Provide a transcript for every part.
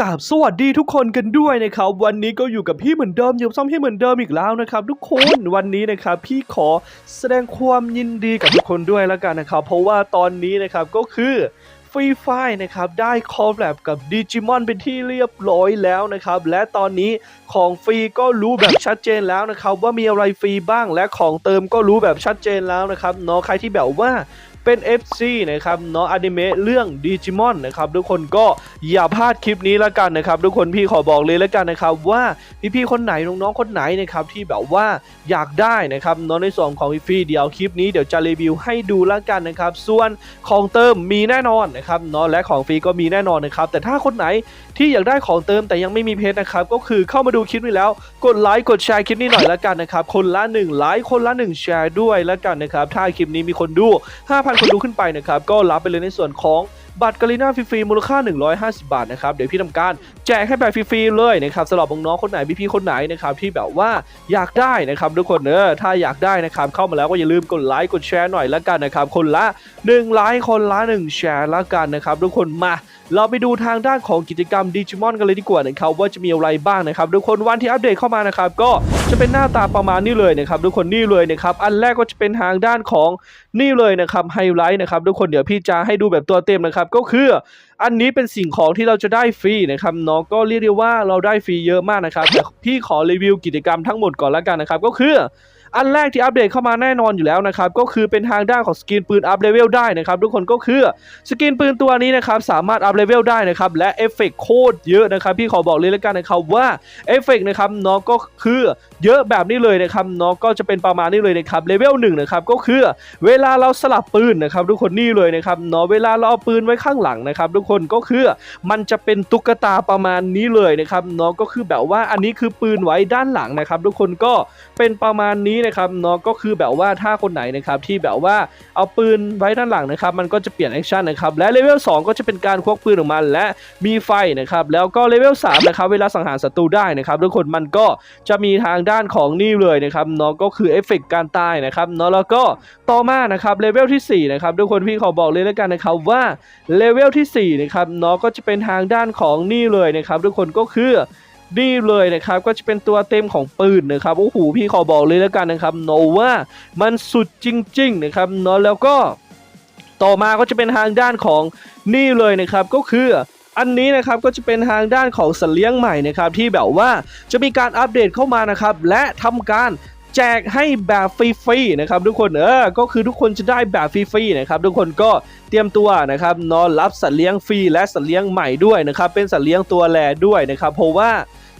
กราบสวัสดีทุกคนกันด้วยนะครับ วันนี้ก็อยู่กับพี่เหมือนเดิมอยู่ซ่อมพี่เหมือนเดิมอีกแล้วนะครับ ทุกคนวันนี้นะครับ พี่ขอแสดงความยินดีกับทุกคนด้วยแล้วกันนะครับ เพราะว่าตอนนี้นะครับก็คือฟรีไฟนะครับได้คอลแลบกับดิจิมอนเป็นที่เรียบร้อยแล้วนะครับ และตอนนี้ของฟรีก็รู้แบบชัดเจนแล้วนะครับ ว่ามีอะไรฟรีบ้างและของเติมก็รู้แบบชัดเจนแล้วนะครับเนาะใครที่แบบว่า เป็น FC นะครับเนาะอนิเมะเรื่องดิจิมอนนะครับทุกคนก็อย่าพลาดคลิปนี้ละกันนะครับทุกคนพี่ขอบอกเลยละกันนะครับว่าพี่ๆคนไหนน้องๆคนไหนนะครับที่แบบว่าอยากได้นะครับเนาะในส่วนของฟรีเดี๋ยวคลิปนี้เดี๋ยวจะรีวิวให้ดูละกันนะครับส่วนของเติมมีแน่นอนนะครับเนาะและของฟรีก็มีแน่นอนนะครับแต่ถ้าคนไหนที่อยากได้ของเติมแต่ยังไม่มีเพจนะครับก็คือเข้ามาดูคลิปนี้แล้วกดไลค์กดแชร์คลิปนี้หน่อยละกันนะครับคนละ1ไลค์คนละ1แชร์ด้วยละกันนะครับถ้าคลิปนี้มีคนดู5,000คนดูขึ้นไปนะครับก็รับไปเลยในส่วนของบัตรกาลิน่าฟรีๆมูลค่า 150 บาทนะครับเดี๋ยวพี่ทำการ แจกให้แบบฟรีๆเลยนะครับสำหรับน้องๆคนไหนพี่ๆคนไหนนะครับที่แบบว่าอยากได้นะครับทุกคนเนอะถ้าอยากได้นะครับเข้ามาแล้วก็อย่าลืมกดไลค์กดแชร์หน่อยละกันนะครับคนละ1ไลค์คนละ1แชร์ละกันนะครับทุกคนมาเราไปดูทางด้านของกิจกรรมดิจิมอนกันเลยดีกว่านะครับว่าจะมีอะไรบ้างนะครับทุกคนวันที่อัปเดตเข้ามานะครับก็จะเป็นหน้าตาประมาณนี้เลยนะครับทุกคนนี่เลยนะครับอันแรกก็จะเป็นทางด้านของนี่เลยนะครับไฮไลท์นะครับทุกคนเดี๋ยวพี่จะให้ดูแบบตัวเต็มนะครับก็คือ อันนี้เป็นสิ่งของที่เราจะได้ฟรีนะครับน้องก็เรียกได้ว่าเราได้ฟรีเยอะมากนะครับแต่พี่ขอรีวิวกิจกรรมทั้งหมดก่อนละกันนะครับก็คือ อันแรกที่อัปเดตเข้ามาแน่นอนอยู่แล้วนะครับก็คือเป็นทางด้านของสกินปืนอัพเลเวลได้นะครับทุกคนก็คือสกินปืนตัวนี้นะครับสามารถอัพเลเวลได้นะครับและเอฟเฟกต์โคตรเยอะนะครับพี่ขอบอกเลยแล้วกันนะครับว่าเอฟเฟกต์นะครับเนาะก็คือเยอะแบบนี้เลยนะครับเนาะก็จะเป็นประมาณนี้เลยนะครับเลเวลหนึ่งนะครับก็คือเวลาเราสลับปืนนะครับทุกคนนี่เลยนะครับเนาะเวลาเราเอาปืนไว้ข้างหลังนะครับทุกคนก็คือมันจะเป็นตุ๊กตาประมาณนี้เลยนะครับเนาะก็คือแบบว่าอันนี้คือปืนไว้ด้านหลังนะครับทุกคนก็เป็นประมาณนี้นะครับเนาะก็คือแบบว่าถ้าคนไหนนะครับที่แบบว่าเอาปืนไว้ด้านหลังนะครับมันก็จะเปลี่ยนแอคชั่นนะครับและเลเวล2ก็จะเป็นการควักปืนออกมาและมีไฟนะครับแล้วก็เลเวล3นะครับเวลาสังหารศัตรูได้นะครับทุกคนมันก็จะมีทางด้านของนี่เลยนะครับเนาะก็คือเอฟเฟกต์การตายนะครับเนาะแล้วก็ต่อมานะครับเลเวลที่สี่นะครับทุกคนพี่ขอบอกเลยแล้วกันนะครับว่าเลเวลที่4นะครับเนาะก็จะเป็นทางด้านของนี่เลยนะครับทุกคนก็คือ นี่เลยนะครับก็จะเป็นตัวเต็มของปืนนะครับโอ้โหพี่ขอบอกเลยแล้วกันนะครับโนว่ามันสุดจริง ๆ นะครับเนาะแล้วก็ ต่อมาก็จะเป็นทางด้านของนี่เลยนะครับก็คืออันนี้นะครับก็จะเป็นทางด้านของสัตว์เลี้ยงใหม่นะครับที่แบบว่าจะมีการอัปเดตเข้ามานะครับและทำการแจกให้แบบฟรีๆนะครับทุกคนเออก็คือทุกคนจะได้แบบฟรีๆนะครับทุกคนก็เตรียมตัวนะครับนอนรับสัตว์เลี้ยงฟรีและสัตว์เลี้ยงใหม่ด้วยนะครับเป็นสัตว์เลี้ยงตัวแลด้วยนะครับเพราะว่า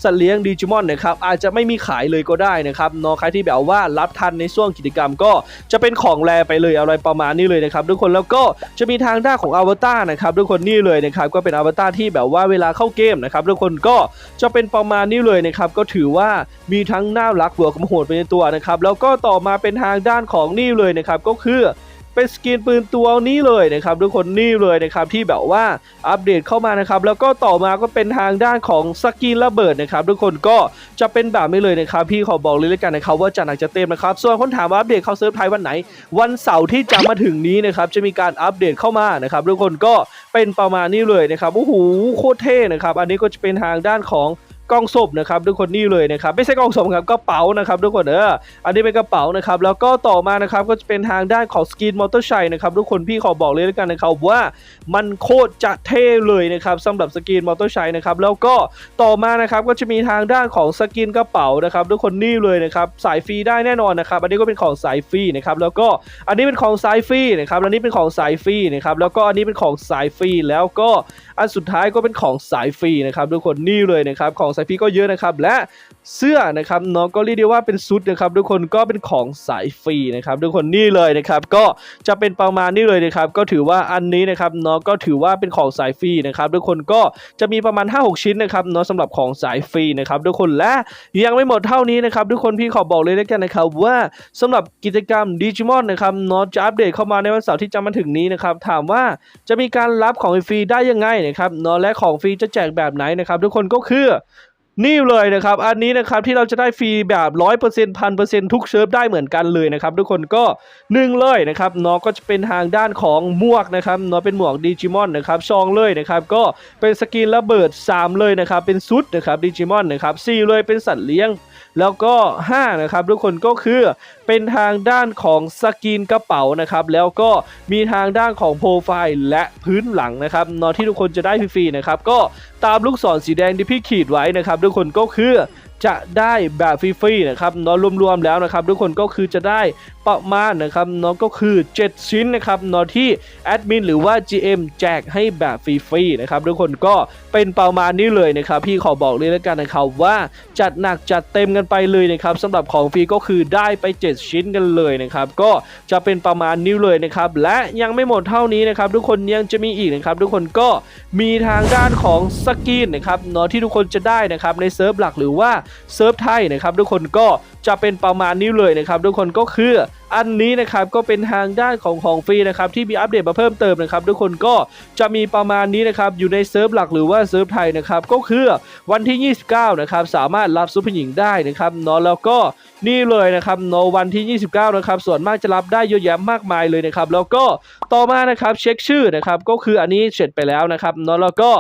สัตว์เลี้ยงดิจิมอนนะครับอาจจะไม่มีขายเลยก็ได้นะครับนอใครที่แบบว่ารับทันในช่วงกิจกรรมก็จะเป็นของแลไปเลยอะไรประมาณนี้เลยนะครับทุกคนแล้วก็จะมีทางด้านของอวตารนะครับทุกคนนี่เลยนะครับก็เป็นอวตารที่แบบว่าเวลาเข้าเกมนะครับทุกคนก็จะเป็นประมาณนี้เลยนะครับก็ถือว่ามีทั้งน่ารักบวกกับโหดไปในตัวนะครับแล้วก็ต่อมาเป็นทางด้านของนี่เลยนะครับก็คือ เป็นสกินปืนตัวนี้เลยนะครับทุกคนนี่เลยนะครับที่แบบว่าอัปเดตเข้ามานะครับแล้วก็ต่อมาก็เป็นทางด้านของสกินระเบิดนะครับทุกคนก็จะเป็นแบบนี้เลยนะครับพี่ขอบอกเลยแล้วกันนะครับว่าจะหนักจะเต็มนะครับส่วนคนถามว่าอัปเดตเข้าเซิร์ฟไทยวันไหน วันเสาร์ที่จะมาถึงนี้นะครับจะมีการอัปเดตเข้ามานะครับทุกคนก็เป็นประมาณนี้เลยนะครับโอ้โหโคตรเท่นะครับอันนี้ก็จะเป็นทางด้านของ กล่องศพนะครับทุกคนนี่เลยนะครับไม่ใช่กล่องศพครับกระเป๋านะครับทุกคนเอออันนี้เป็นกระเป๋านะครับแล้วก็ต่อมานะครับก็จะเป็นทางด้านของสกินมอเตอร์ไซค์นะครับทุกคนพี่ขอบอกเลยแล้วกันนะครับว่ามันโคตรจะเท่เลยนะครับสำหรับสกินมอเตอร์ไซค์นะครับแล้วก็ต่อมานะครับก็จะมีทางด้านของสกินกระเป๋านะครับทุกคนนี่เลยนะครับสายฟรีได้แน่นอนนะครับอันนี้ก็เป็นของสายฟรีนะครับแล้วก็อันนี้เป็นของสายฟรีนะครับอันนี้เป็นของสายฟรีนะครับแล้วก็อันนี้เป็นของสายฟรีแล้วก็อันสุดท้ายก็เป็นของสายฟรีนะครับทุกคนนี่เลยนะครับของสายฟรีก็เยอะนะครับ และเสื้อนะครับเนาะก็เรียกได้ว่าเป็นชุดนะครับทุกคนก็เป็นของสายฟรีนะครับทุกคนนี่เลยนะครับ ก็จะเป็นประมาณนี้เลยนะครับ ก็ถือว่าอันนี้นะครับเนาะก็ถือว่าเป็นของสายฟรีนะครับทุกคนก็จะมีประมาณ 5-6 ชิ้นนะครับเนาะสำหรับของสายฟรีนะครับทุกคนและยังไม่หมดเท่านี้นะครับทุกคนพี่ขอบอกเลยแล้วกันนะครับว่าสำหรับกิจกรรมดิจิมอนนะครับเนาะจะอัปเดตเข้ามาในวันเสาร์ที่จะมาถึงนี้นะครับถามว่าจะมีการรับของฟรีได้ยังไงนะครับเนาะและของฟรีจะแจกแบบไหนนะครับทุกคนก็คือ นี่เลยนะครับ อันนี้นะครับที่เราจะได้ฟรีแบบร้อยเปอร์เซ็นต์พันเปอร์เซ็นต์ทุกเซิร์ฟได้เหมือนกันเลยนะครับ ทุกคนก็หนึ่งเลยนะครับน้องก็จะเป็นทางด้านของหมวกนะครับน้องเป็นหมวกดิจิมอนนะครับซองเลยนะครับก็เป็นสกินระเบิด 3 เลยนะครับเป็นซุดนะครับดิจิมอนนะครับ4เลยเป็นสัตว์เลี้ยง แล้วก็5นะครับทุกคนก็คือ เป็นทางด้านของสกินกระเป๋านะครับ แล้วก็มีทางด้านของโปรไฟล์และพื้นหลังนะครับเนอะที่ทุกคนจะได้ฟรีๆนะครับ ก็ตามลูกศรสีแดงที่พี่ขีดไว้นะครับ ทุกคนก็คือ จะได้แบบฟรีๆนะครับเนอะรวมๆแล้วนะครับทุกคนก็คือจะได้ประมาณนะครับเนอะก็คือ 7 ชิ้นนะครับเนอะที่แอดมินหรือว่า GM แจกให้แบบฟรีๆนะครับทุกคนก็เป็นประมาณนี้เลยนะครับพี่ขอบอกเลยแล้วกันนะครับว่าจัดหนักจัดเต็มกันไปเลยนะครับสำหรับของฟรีก็คือได้ไป 7 ชิ้นกันเลยนะครับก็จะเป็นประมาณนี้เลยนะครับและยังไม่หมดเท่านี้นะครับทุกคนยังจะมีอีกนะครับทุกคนก็มีทางด้านของสกินนะครับเนาะที่ทุกคนจะได้นะครับในเซิร์ฟหลักหรือว่าเซิร์ฟไทยนะครับทุกคนก็จะเป็นประมาณนี้เลยนะครับทุกคนก็คืออันนี้นะครับก็เป็นทางด้านของของฟรีนะครับที่มีอัปเดตมาเพิ่มเติมนะครับทุกคนก็จะมีประมาณนี้นะครับอยู่ในเซิร์ฟหลักหรือว่าเซิร์ฟไทยนะครับก็คือวันที่ 29นะครับสามารถรับซุปเปอร์หญิงได้นะครับเนาะแล้วก็นี่เลยนะครับเนาะวันที่ 29 นะครับส่วนมากจะรับได้เยอะแยะมากมายเลยนะครับแล้วก็ต่อมานะครับเช็คชื่อนะครับก็คืออันนี้เสร็จไปแล้วนะครับเนาะแล้วก็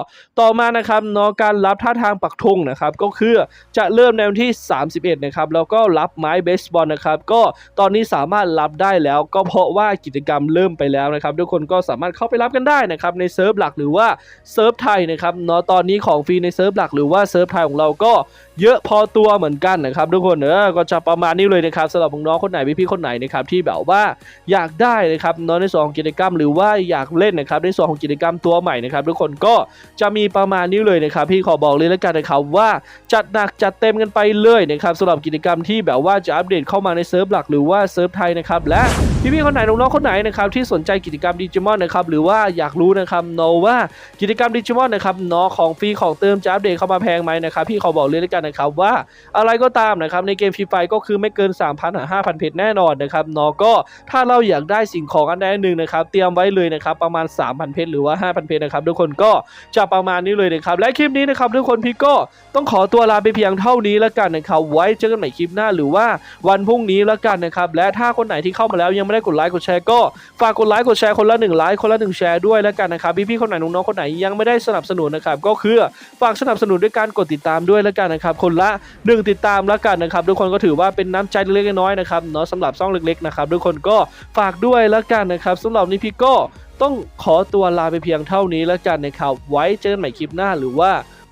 ต่อมานะครับเนาะการรับท่าทางปักธงนะครับก็คือจะเเริ่มในวันที่ 31 นะครับ แล้วก็รับไม้เบสบอลนะครับ ก็ตอนนี้สามารถรับได้แล้วก็เพราะว่ากิจกรรมเริ่มไปแล้วนะครับ ทุกคนก็สามารถเข้าไปรับกันได้นะครับ ในเซิร์ฟหลักหรือว่าเซิร์ฟไทยนะครับเนาะตอนนี้ของฟรีในเซิร์ฟหลักหรือว่าเซิร์ฟไทยของเราก็เยอะพอตัวเหมือนกันนะครับ ทุกคนเออก็จะประมาณนี้เลยนะครับสำหรับน้องคนไหนพี่ๆคนไหนนะครับที่แบบว่าอยากได้นะครับเนาะในส่วนของกิจกรรม หรือว่าอยากเล่นนะครับในส่วนของกิจกรรมตัวใหม่นะครับ ทุกคนก็จะมีประมาณนี้เลยนะครับพี่ขอบอกเลยแล้วกันนะครับว่าจัดหนักจัดเต็ม็มกันไปเลยนะครับสำหรับกิจกรรมที่แบบว่าจะอัปเดตเข้ามาในเซิร์ฟหลักหรือว่าเซิร์ฟไทยนะครับและ พี่ๆคนไหนน้องๆคนไหนนะครับที่สนใจกิจกรรมดิจิมอนนะครับหรือว่าอยากรู้นะครับเนว่ากิจกรรมดิจิมอนนะครับเนาะของฟรีของเติมจะอัปเดตเข้ามาแพงไหมนะครับพี่ขอบอกเลยแล้วกันนะครับว่าอะไรก็ตามนะครับในเกมฟรีไฟก็คือไม่เกิน 3,000ถึง5,000 เพชรแน่นอนนะครับเนาะก็ถ้าเราอยากได้สิ่งของอันใดหนึ่งนะครับเตรียมไว้เลยนะครับประมาณ 3,000 เพชรหรือว่า 5,000 เพชรนะครับทุกคนก็จะประมาณนี้เลยนะครับและคลิปนี้นะครับทุกคนพี่ก็ต้องขอตัวลาไปเพียงเท่านี้แล้วกันนะครับไว้เจอกันใหม่คลิปหน้าหรือว่าวันพรุ่งนี้แล้วกันนะครับและถ้าคนไหนที่เข้ามาแล้วยังไม่ได้กดไลค์กดแชร์ก็ฝากกดไลค์กดแชร์คนละ1ไลค์คนละ1แชร์ด้วยแล้วกันนะครับพี่ๆคนไหนน้องๆคนไหนยังไม่ได้สนับสนุนนะครับก็คือฝากสนับสนุนด้วยการกดติดตามด้วยแล้วกันนะครับคนละหนึ่งติดตามแล้วกันนะครับทุกคนก็ถือว่าเป็นน้ำใจเล็กๆน้อยๆนะครับเนาะสำหรับซ่องเล็กๆนะครับทุกคนก็ฝากด้วยแล้วกันนะครับสำหรับนี้พี่ก็ต้องขอตัวลาไปเพียงเท่านี้แล้วกันนะครับ ไว้เจอกันใหม่คลิปหน้าหรือว่า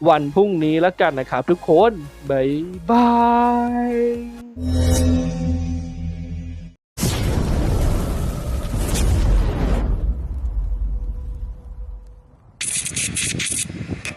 วันพรุ่งนี้แล้วกันนะครับ ทุกคน บ๊ายบาย